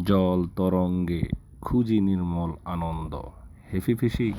জল তরঙ্গে খুঁজি নির্মল আনন্দ। হেফি ফিসি।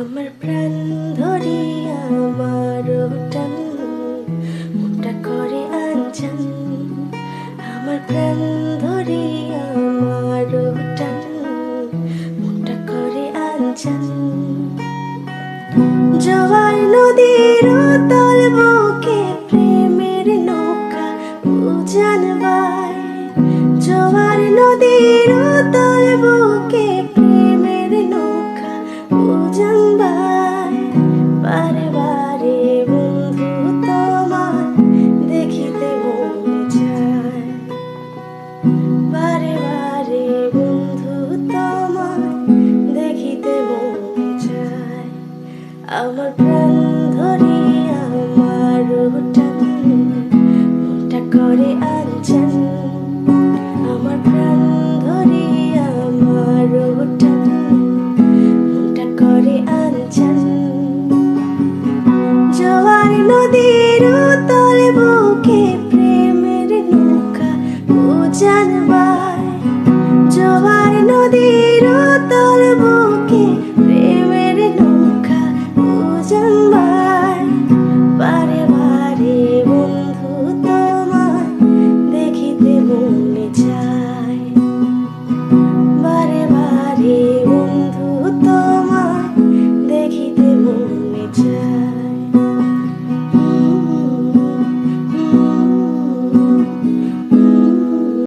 আমার প্রাণ ধরি আমার টান মনটা করে আনচান আমার প্রাণ ধরি আমার টান মনটা করে আনচান জোয়ার নদীর তল বুকে প্রেমের নৌকা উজান বায়। জোয়ার নদীর আমার প্রাণ ধরি আমার মনটা করে আমার প্রাণ ধরি আমার মনটা করে আনচান জোয়ার নদীর তলে বুকে প্রেমের নৌকা উজান death.